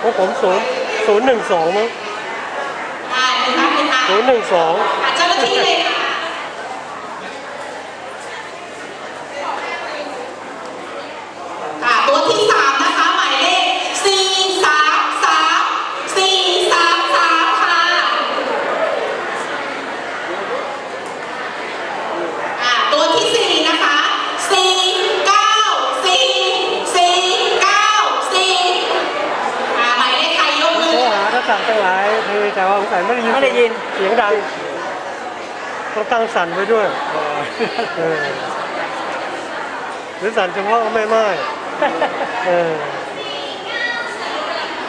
พวกผมศูนย์ศูนย์หนึ่งสองมั้งได้นะคะคุณทางศูนย์หนึ่งสอง เจ้าหน้าที่เลย แต่ว่าสงสัยไม่ได้ยินไม่ได้ยิน เสียงดังต้างตั้งสั่นไว้ด้วยหรือสั่นเฉพาะไม่ไม่เออ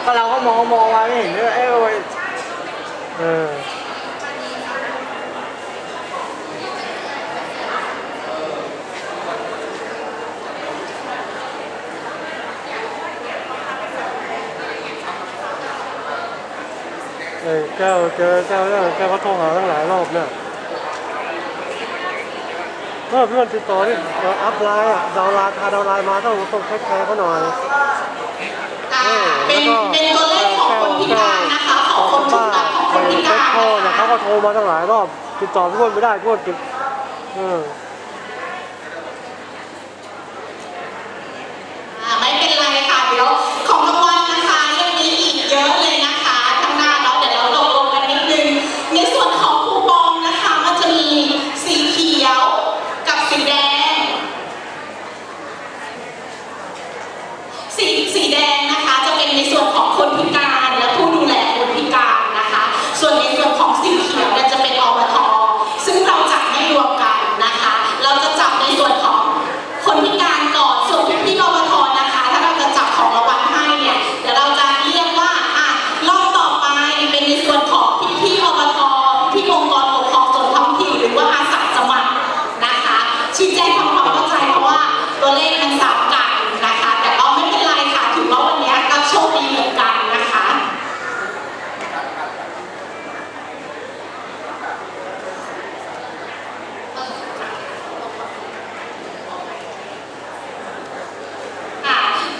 ก็เราก็มองมองมาไม่เห็นด้วเอ้ยเออ เออแก้วเจอแก้วแก้วก็โทรหาตั้งหลายรอบเนี่ยเพรอบพี่มันติดต่อนี่อัพไลน์อะดาวไลน์พาดาวไลน์มาต้องต้องแคชแคร์เขาหน่อยเป็นเป็นตัวเลขของคนพิการนะคะของคนพิการของคนพิการเขาก็โทรมาตั้งหลายรอบติดต่อพี่คนไม่ได้พี่คนติดเออ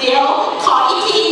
เดี๋ยวขออีกที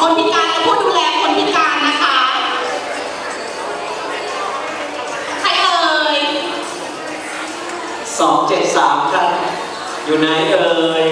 คนพิการและผู้ดูแลคนพิการนะคะ ใครเอ่ย สองเจ็ดสามครับ อยู่ไหนเอ่ย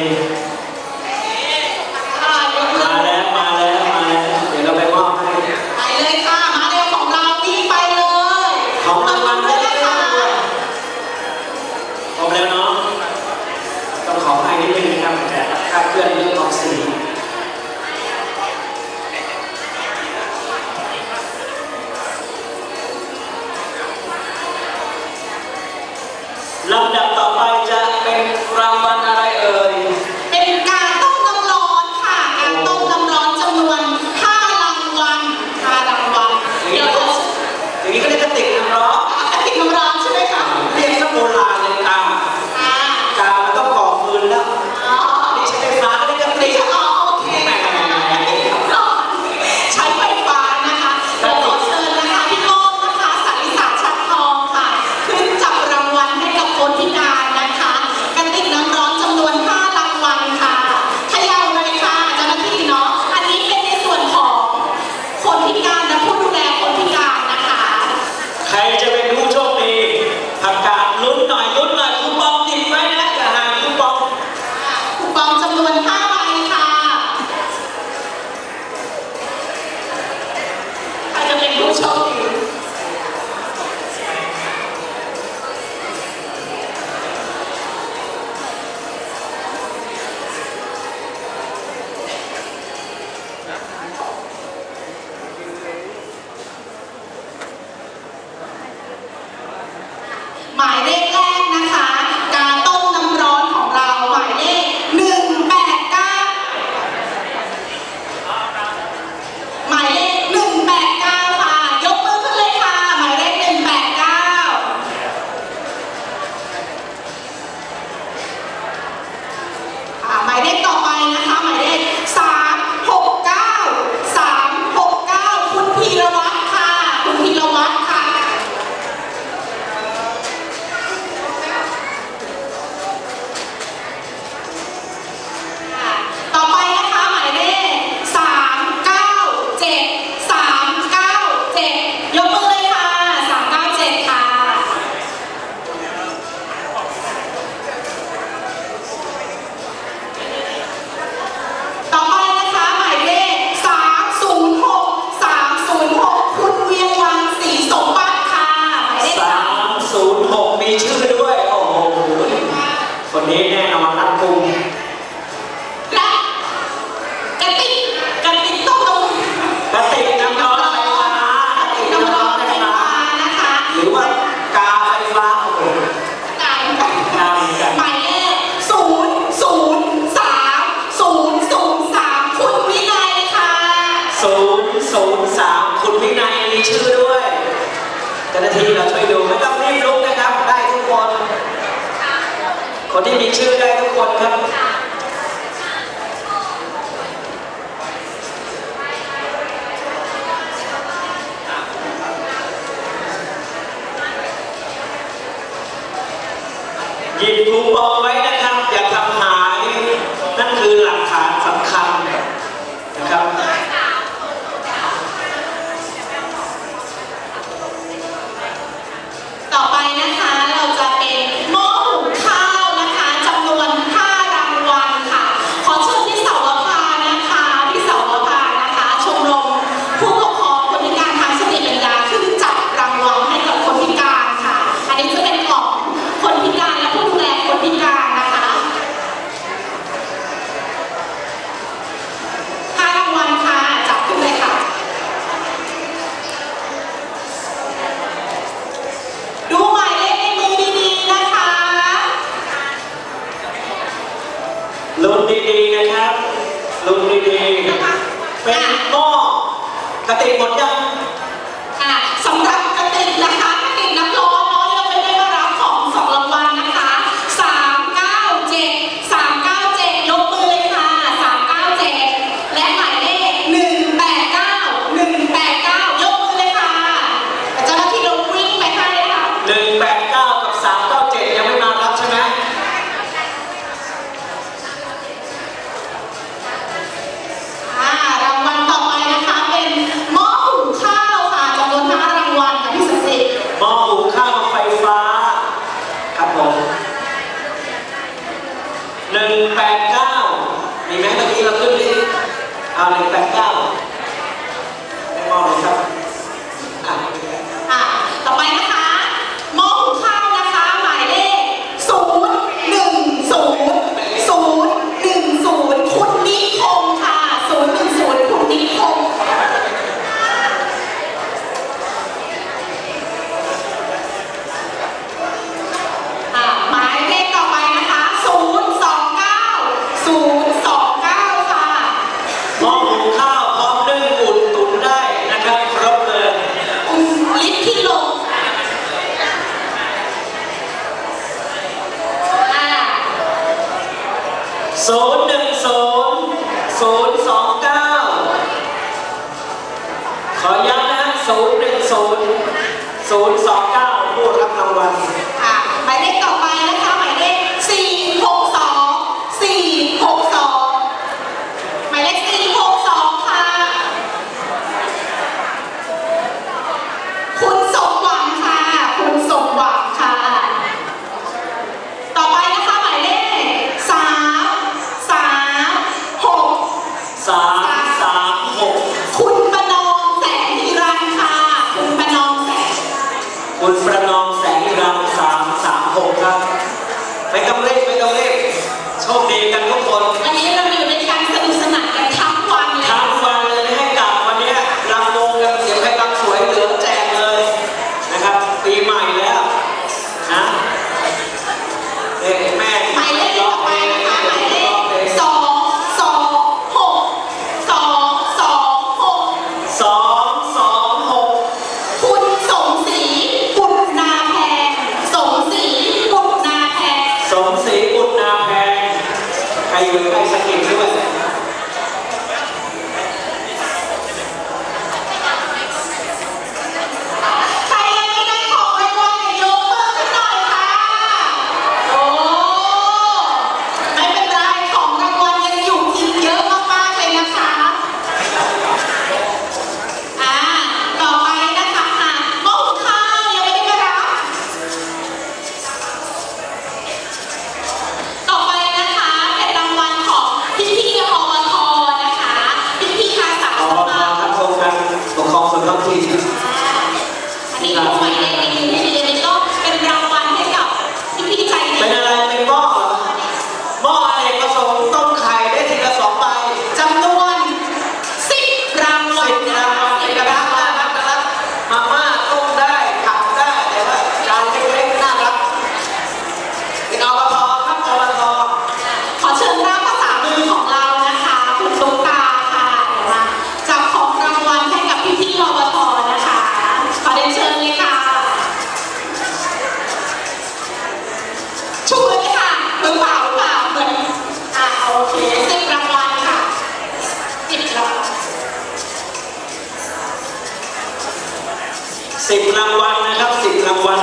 คุณวินัยมีชื่อด้วยเจ้าหน้าที่เราช่วยดูไม่ต้องรีบลุกนะครับ ได้ทุกคน คนที่มีชื่อได้ทุกคนครับ หม้อกระติกหมดยัง 189 มีไหมเมื่อกี้เราขึ้นที่เอา189 029พูดรับรางวัล Senhor, faz aqui. 10รางวัลนะครับ10รางวัล